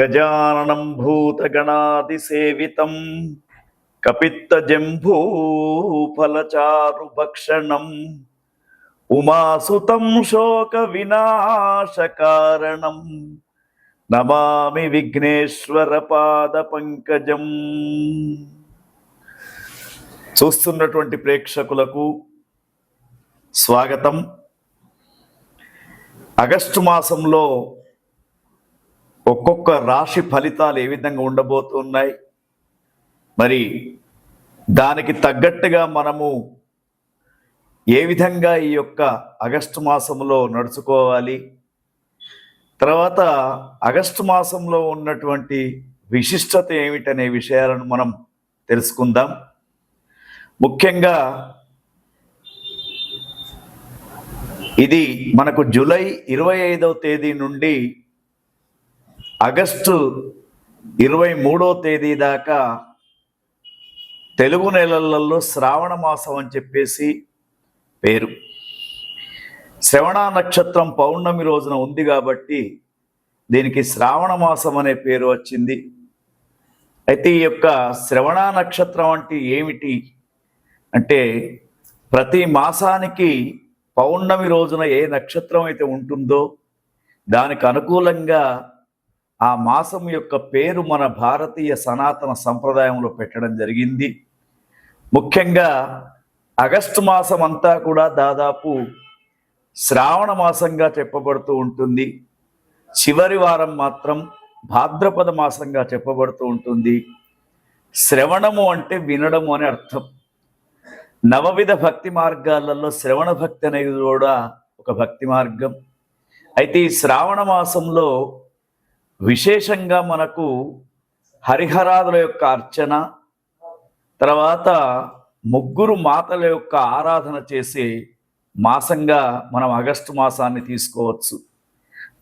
గజాననం భూతగణాదిసేవితం కపిత్తజంభూఫలచారు భక్షణం ఉమాసుతం శోక వినాశకారణం నమామి విఘ్నేశ్వర పాద పంకజం చూస్తున్నటువంటి ప్రేక్షకులకు స్వాగతం. ఆగస్టు మాసంలో ఒక్కొక్క రాశి ఫలితాలు ఏ విధంగా ఉండబోతున్నాయి? మరి దానికి తగ్గట్టుగా మనము ఏ విధంగా ఈ యొక్క ఆగస్టు మాసంలో నడుచుకోవాలి? తర్వాత ఆగస్టు మాసంలో ఉన్నటువంటి విశిష్టత ఏమిటనే విషయాలను మనం తెలుసుకుందాం. ముఖ్యంగా ఇది మనకు జూలై ఇరవై ఐదవ తేదీ నుండి ఆగస్టు ఇరవై మూడో తేదీ దాకా తెలుగు నెలలలో శ్రావణ మాసం అని చెప్పేసి పేరు. శ్రవణ నక్షత్రం పౌర్ణమి రోజున ఉంది కాబట్టి దీనికి శ్రావణ మాసం అనే పేరు వచ్చింది. అయితే ఈ యొక్క శ్రవణ నక్షత్రం అంటే ఏమిటి? అంటే ప్రతి మాసానికి పౌర్ణమి రోజున ఏ నక్షత్రం అయితే ఉంటుందో దానికి అనుకూలంగా ఆ మాసం యొక్క పేరు మన భారతీయ సనాతన సంప్రదాయంలో పెట్టడం జరిగింది. ముఖ్యంగా ఆగస్టు మాసం అంతా కూడా దాదాపు శ్రావణ మాసంగా చెప్పబడుతూ ఉంటుంది. చివరి వారం మాత్రం భాద్రపద మాసంగా చెప్పబడుతూ ఉంటుంది. శ్రవణము అంటే వినడము అని అర్థం. నవవిధ భక్తి మార్గాలలో శ్రవణ భక్తి అనేది కూడా ఒక భక్తి మార్గం. అయితే ఈ శ్రావణ మాసంలో విశేషంగా మనకు హరిహరాదుల యొక్క అర్చన తర్వాత ముగ్గురు మాతల యొక్క ఆరాధన చేసే మాసంగా మనం ఆగస్టు మాసాన్ని తీసుకోవచ్చు.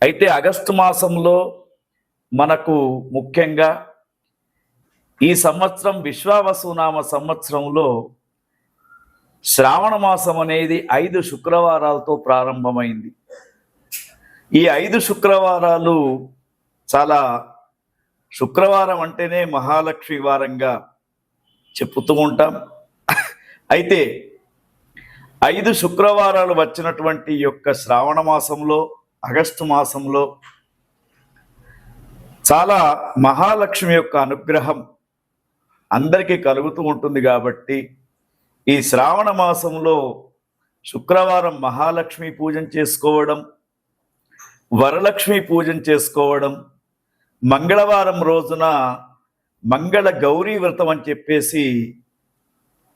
అయితే ఆగస్టు మాసంలో మనకు ముఖ్యంగా ఈ సంవత్సరం విశ్వావసునామ సంవత్సరంలో శ్రావణ మాసం అనేది ఐదు శుక్రవారాలతో ప్రారంభమైంది. ఈ ఐదు శుక్రవారాలు చాలా శుక్రవారం అంటేనే మహాలక్ష్మి వారంగా చెప్పుతూ ఉంటాం. అయితే ఐదు శుక్రవారాలు వచ్చినటువంటి యొక్క శ్రావణ మాసంలో ఆగస్టు మాసంలో చాలా మహాలక్ష్మి యొక్క అనుగ్రహం అందరికీ కలుగుతూ ఉంటుంది కాబట్టి ఈ శ్రావణ మాసంలో శుక్రవారం మహాలక్ష్మి పూజ చేసుకోవడం వరలక్ష్మి పూజ చేసుకోవడం మంగళవారం రోజున మంగళ గౌరీ వ్రతం అని చెప్పేసి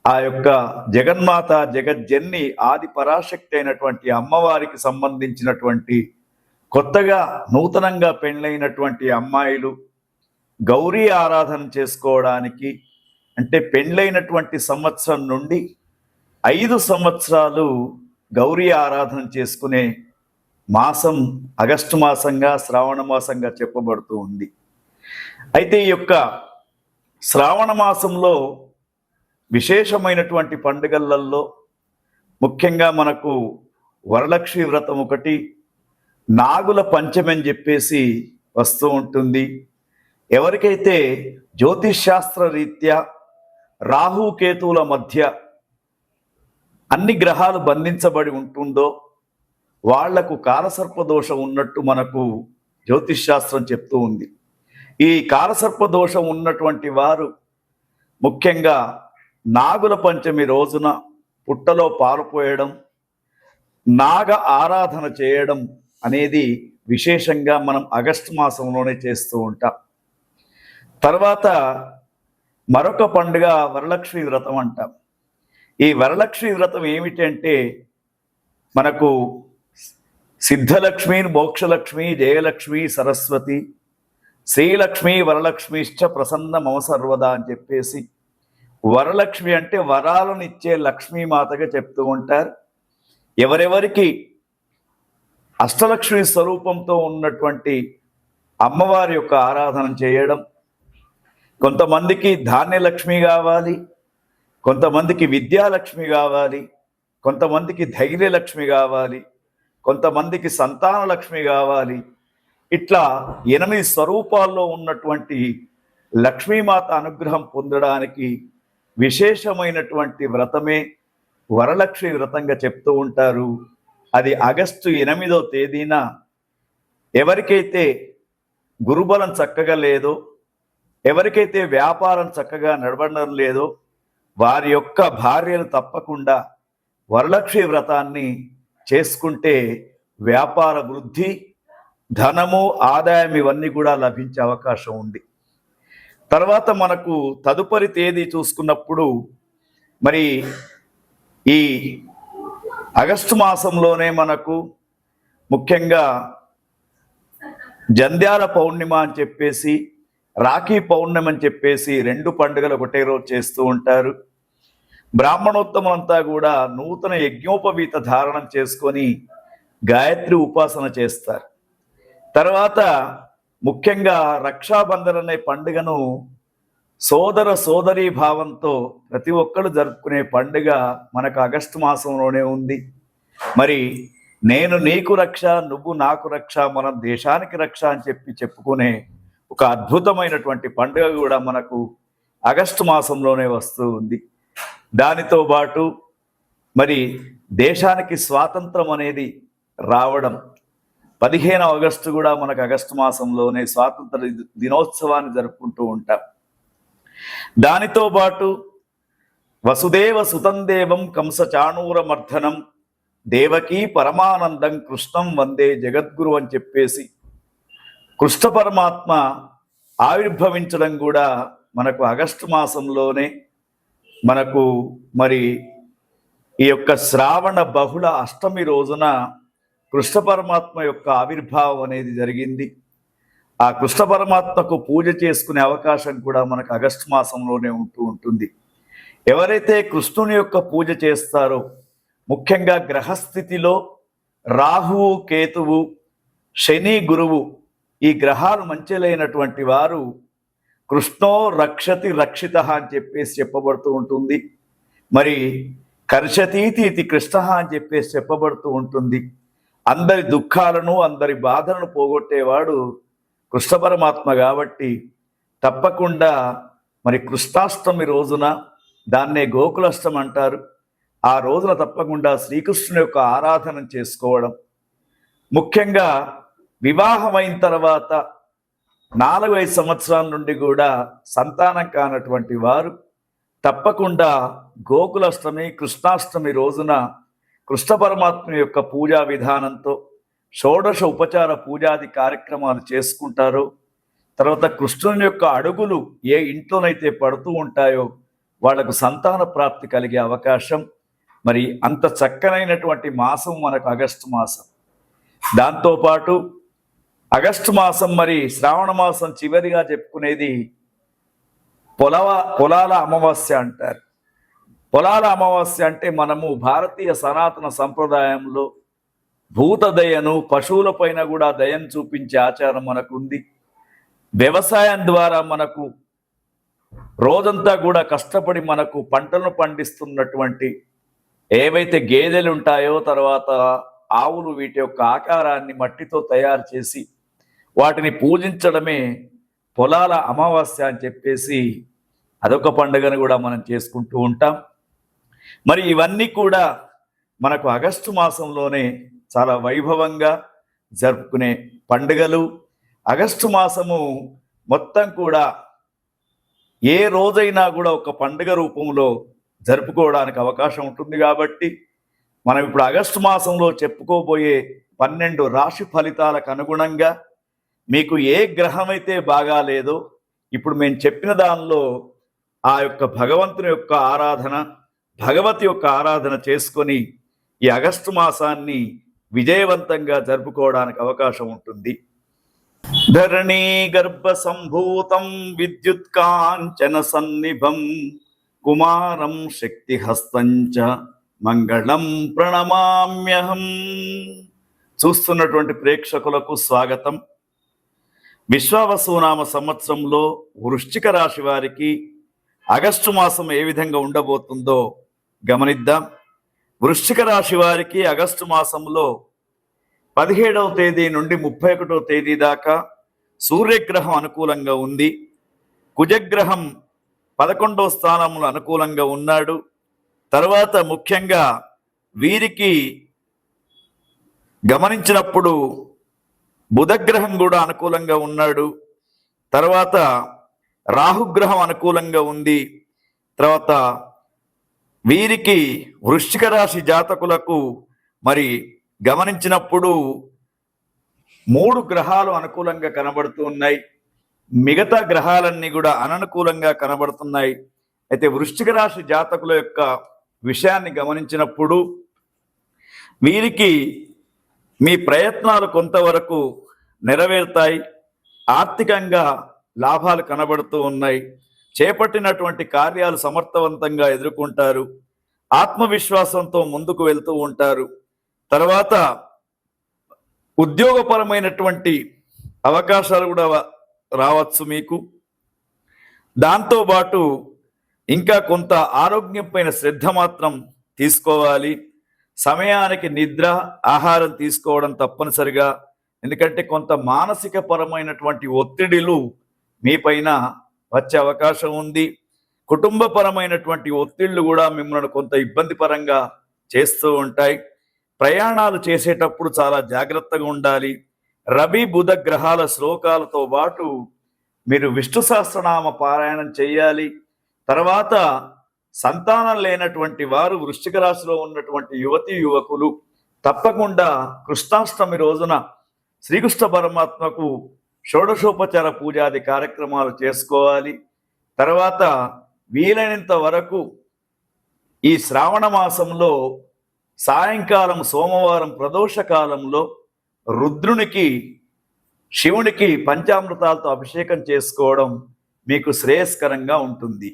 ఆ యొక్క జగన్మాత జగజ్జన్ని ఆది పరాశక్తి అయినటువంటి అమ్మవారికి సంబంధించినటువంటి కొత్తగా నూతనంగా పెళ్ళైనటువంటి అమ్మాయిలు గౌరీ ఆరాధన చేసుకోవడానికి అంటే పెళ్ళైనటువంటి సంవత్సరం నుండి ఐదు సంవత్సరాలు గౌరీ ఆరాధన చేసుకునే మాసం ఆగస్టు మాసంగా శ్రావణ మాసంగా చెప్పబడుతూ ఉంది. అయితే ఈ యొక్క శ్రావణ మాసంలో విశేషమైనటువంటి పండుగలలో ముఖ్యంగా మనకు వరలక్ష్మి వ్రతం ఒకటి నాగుల పంచమి అని చెప్పేసి వస్తూ ఉంటుంది. ఎవరికైతే జ్యోతిష్శాస్త్ర రీత్యా రాహుకేతువుల మధ్య అన్ని గ్రహాలు బంధించబడి ఉంటుందో వాళ్ళకు కాలసర్పదోషం ఉన్నట్టు మనకు జ్యోతిష్ శాస్త్రం చెప్తూ ఉంది. ఈ కాలసర్పదోషం ఉన్నటువంటి వారు ముఖ్యంగా నాగుల పంచమి రోజున పుట్టలో పారుపోయడం నాగ ఆరాధన చేయడం అనేది విశేషంగా మనం ఆగస్టు మాసంలోనే చేస్తూ ఉంటాం. తర్వాత మరొక పండుగ వరలక్ష్మి వ్రతం అంటాం. ఈ వరలక్ష్మి వ్రతం ఏమిటంటే మనకు సిద్ధలక్ష్మి మోక్షలక్ష్మి జయలక్ష్మి సరస్వతి శ్రీలక్ష్మి వరలక్ష్మిశ్చ ప్రసన్న మమ సర్వదా అని చెప్పేసి వరలక్ష్మి అంటే వరాలను ఇచ్చే లక్ష్మీమాతగా చెప్తూ ఉంటారు. ఎవరెవరికి అష్టలక్ష్మి స్వరూపంతో ఉన్నటువంటి అమ్మవారి యొక్క ఆరాధన చేయడం కొంతమందికి ధాన్యలక్ష్మి కావాలి కొంతమందికి విద్యాలక్ష్మి కావాలి కొంతమందికి ధైర్యలక్ష్మి కావాలి కొంతమందికి సంతాన లక్ష్మి కావాలి. ఇట్లా ఎనిమిది స్వరూపాల్లో ఉన్నటువంటి లక్ష్మీమాత అనుగ్రహం పొందడానికి విశేషమైనటువంటి వ్రతమే వరలక్ష్మి వ్రతంగా చెప్తూ ఉంటారు. అది ఆగస్టు ఎనిమిదో తేదీన ఎవరికైతే గురుబలం చక్కగా లేదో ఎవరికైతే వ్యాపారం చక్కగా నడవడం లేదో వారి యొక్క భార్యలు తప్పకుండా వరలక్ష్మి వ్రతాన్ని చేసుకుంటే వ్యాపార వృద్ధి ధనము ఆదాయం ఇవన్నీ కూడా లభించే అవకాశం ఉంది. తర్వాత మనకు తదుపరి తేదీ చూసుకున్నప్పుడు మరి ఈ ఆగస్టు మాసంలోనే మనకు ముఖ్యంగా జంధ్యాల పౌర్ణిమ అని చెప్పేసి రాఖీ పౌర్ణమి అని చెప్పేసి రెండు పండుగలు ఒకటే రోజు చేస్తూ ఉంటారు. బ్రాహ్మణోత్తమం అంతా కూడా నూతన యజ్ఞోపవీత ధారణం చేసుకొని గాయత్రి ఉపాసన చేస్తారు. తర్వాత ముఖ్యంగా రక్షాబంధన్ అనే పండుగను సోదర సోదరీ భావంతో ప్రతి ఒక్కరు జరుపుకునే పండుగ మనకు ఆగస్టు మాసంలోనే ఉంది. మరి నేను నీకు రక్ష నువ్వు నాకు రక్ష మనం దేశానికి రక్ష అని చెప్పి చెప్పుకునే ఒక అద్భుతమైనటువంటి పండుగ కూడా మనకు ఆగస్టు మాసంలోనే వస్తూ ఉంది. దానితో పాటు మరి దేశానికి స్వాతంత్రం అనేది రావడం పదిహేను ఆగస్టు కూడా మనకు ఆగస్టు మాసంలోనే స్వాతంత్ర దినోత్సవాన్ని జరుపుకుంటూ ఉంటాం. దానితో పాటు వసుదేవ సుతందేవం కంస చాణూర దేవకీ పరమానందం కృష్ణం వందే జగద్గురు అని చెప్పేసి కృష్ణ పరమాత్మ ఆవిర్భవించడం కూడా మనకు ఆగస్టు మాసంలోనే మనకు మరి ఈ యొక్క శ్రావణ బహుళ అష్టమి రోజున కృష్ణ పరమాత్మ యొక్క ఆవిర్భావం అనేది జరిగింది. ఆ కృష్ణ పరమాత్మకు పూజ చేసుకునే అవకాశం కూడా మనకు ఆగస్టు మాసంలోనే ఉంటూ ఉంటుంది. ఎవరైతే కృష్ణుని యొక్క పూజ చేస్తారో ముఖ్యంగా గ్రహస్థితిలో రాహువు కేతువు శని గురువు ఈ గ్రహాలు మంచిలైనటువంటి వారు కృష్ణో రక్షతి రక్షిత అని చెప్పేసి చెప్పబడుతూ ఉంటుంది. మరి కర్షతీతి ఇది కృష్ణ అని చెప్పేసి చెప్పబడుతూ ఉంటుంది. అందరి దుఃఖాలను అందరి బాధలను పోగొట్టేవాడు కృష్ణ పరమాత్మ కాబట్టి తప్పకుండా మరి కృష్ణాష్టమి రోజున దాన్నే గోకులాష్టం అంటారు. ఆ రోజున తప్పకుండా శ్రీకృష్ణుని యొక్క ఆరాధన చేసుకోవడం. ముఖ్యంగా వివాహమైన తర్వాత నాలుగైదు సంవత్సరాల నుండి కూడా సంతానం కానటువంటి వారు తప్పకుండా గోకులాష్టమి కృష్ణాష్టమి రోజున కృష్ణ పరమాత్మ యొక్క పూజా విధానంతో షోడశ ఉపచార పూజాది కార్యక్రమాలు చేసుకుంటారో. తర్వాత కృష్ణుని యొక్క అడుగులు ఏ ఇంట్లోనైతే పడుతూ ఉంటాయో వాళ్ళకు సంతాన ప్రాప్తి కలిగే అవకాశం. మరి అంత చక్కనైనటువంటి మాసం మనకు ఆగస్టు మాసం. దాంతోపాటు ఆగస్టు మాసం మరి శ్రావణ మాసం చివరిగా చెప్పుకునేది పొలవ పొలాల అమావాస్య అంటారు. పొలాల అమావాస్య అంటే మనము భారతీయ సనాతన సంప్రదాయంలో భూత దయను పశువులపైన కూడా దయను చూపించే ఆచారం మనకు ఉంది వ్యవసాయం ద్వారా మనకు రోజంతా కూడా కష్టపడి మనకు పంటలను పండిస్తున్నటువంటి ఏవైతే గేదెలు ఉంటాయో తర్వాత ఆవులు వీటి యొక్క ఆకారాన్ని మట్టితో తయారు చేసి వాటిని పూజించడమే పొలాల అమావాస్య అని చెప్పేసి అదొక పండుగను కూడా మనం చేసుకుంటూ ఉంటాం. మరి ఇవన్నీ కూడా మనకు ఆగస్టు మాసంలోనే చాలా వైభవంగా జరుపుకునే పండుగలు. ఆగస్టు మాసము మొత్తం కూడా ఏ రోజైనా కూడా ఒక పండుగ రూపంలో జరుపుకోవడానికి అవకాశం ఉంటుంది కాబట్టి మనం ఇప్పుడు ఆగస్టు మాసంలో చెప్పుకోబోయే పన్నెండు రాశి ఫలితాలకు అనుగుణంగా మీకు ఏ గ్రహం అయితే బాగా లేదో ఇప్పుడు మేము చెప్పిన దానిలో ఆ యొక్క భగవంతుని యొక్క ఆరాధన భగవతి యొక్క ఆరాధన చేసుకొని ఈ ఆగస్టు మాసాన్ని విజయవంతంగా జరుపుకోవడానికి అవకాశం ఉంటుంది. ధరణీ గర్భ సంభూతం విద్యుత్ కాంచన సన్నిభం కుమారం శక్తిహస్తంచ మంగళం ప్రణమామ్యహం. చూస్తున్నటువంటి ప్రేక్షకులకు స్వాగతం. విశ్వావసునామ సంవత్సరంలో వృశ్చిక రాశి వారికి ఆగస్టు మాసం ఏ విధంగా ఉండబోతుందో గమనిద్దాం. వృశ్చిక రాశి వారికి ఆగస్టు మాసంలో పదిహేడవ తేదీ నుండి ముప్పై ఒకటో తేదీ దాకా సూర్యగ్రహం అనుకూలంగా ఉంది. కుజగ్రహం పదకొండవ స్థానంలో అనుకూలంగా ఉన్నాడు. తర్వాత ముఖ్యంగా వీరికి గమనించినప్పుడు బుధగ్రహం కూడా అనుకూలంగా ఉన్నాడు. తర్వాత రాహుగ్రహం అనుకూలంగా ఉంది. తర్వాత వీరికి వృశ్చిక రాశి జాతకులకు మరి గమనించినప్పుడు మూడు గ్రహాలు అనుకూలంగా కనబడుతూ ఉన్నాయి. మిగతా గ్రహాలన్నీ కూడా అననుకూలంగా కనబడుతున్నాయి. అయితే వృశ్చిక రాశి జాతకుల యొక్క విషయాన్ని గమనించినప్పుడు వీరికి మీ ప్రయత్నాలు కొంతవరకు నెరవేరుతాయి. ఆర్థికంగా లాభాలు కనబడుతూ ఉన్నాయి. చేపట్టినటువంటి కార్యాలు సమర్థవంతంగా ఎదుర్కొంటారు. ఆత్మవిశ్వాసంతో ముందుకు వెళ్తూ ఉంటారు. తర్వాత ఉద్యోగపరమైనటువంటి అవకాశాలు కూడా రావచ్చు మీకు. దాంతోపాటు ఇంకా కొంత ఆరోగ్యంపైన శ్రద్ధ మాత్రం తీసుకోవాలి. సమయానికి నిద్ర ఆహారం తీసుకోవడం తప్పనిసరిగా. ఎందుకంటే కొంత మానసిక పరమైనటువంటి ఒత్తిడిలు మీ పైన వచ్చే అవకాశం ఉంది. కుటుంబపరమైనటువంటి ఒత్తిళ్ళు కూడా మిమ్మల్ని కొంత ఇబ్బంది పరంగా చేస్తూ ఉంటాయి. ప్రయాణాలు చేసేటప్పుడు చాలా జాగ్రత్తగా ఉండాలి. రవి బుధ గ్రహాల శ్లోకాలతో పాటు మీరు విష్ణు సహస్రనామ పారాయణం చేయాలి. తర్వాత సంతానం లేనటువంటి వారు వృశ్చిక రాశిలో ఉన్నటువంటి యువతి యువకులు తప్పకుండా కృష్ణాష్టమి రోజున శ్రీకృష్ణ పరమాత్మకు షోడశోపచార పూజాది కార్యక్రమాలు చేసుకోవాలి. తర్వాత వీలైనంత వరకు ఈ శ్రావణ మాసంలో సాయంకాలం సోమవారం ప్రదోష కాలంలో రుద్రునికి శివునికి పంచామృతాలతో అభిషేకం చేసుకోవడం మీకు శ్రేయస్కరంగా ఉంటుంది.